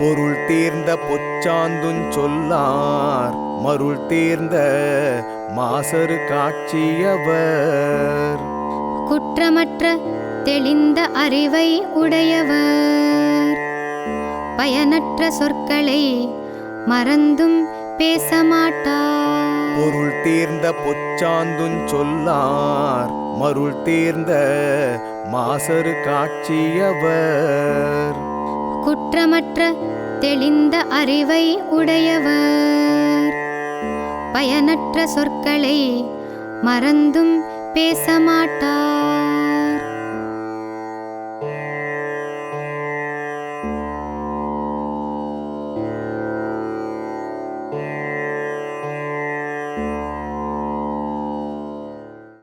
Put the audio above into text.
பொருள் தீர்ந்த பொச்சாந்துஞ் சொல்லார் மருள் தீர்ந்த மாசரு காட்சியவர். குற்றமற்ற தெளிந்த அறிவை உடையவர். பயனற்ற சொற்களை மறந்தும் பேச மாட்டார். பொருள் தீர்ந்த பொச்சாந்துஞ் சொல்லார். மருள் தீர்ந்த மாசரு காட்சியவர். குற்றமற்ற தெளிந்த அறிவை உடையவர். பயனற்ற சொற்களை மறந்தும் பேச மாட்டார்.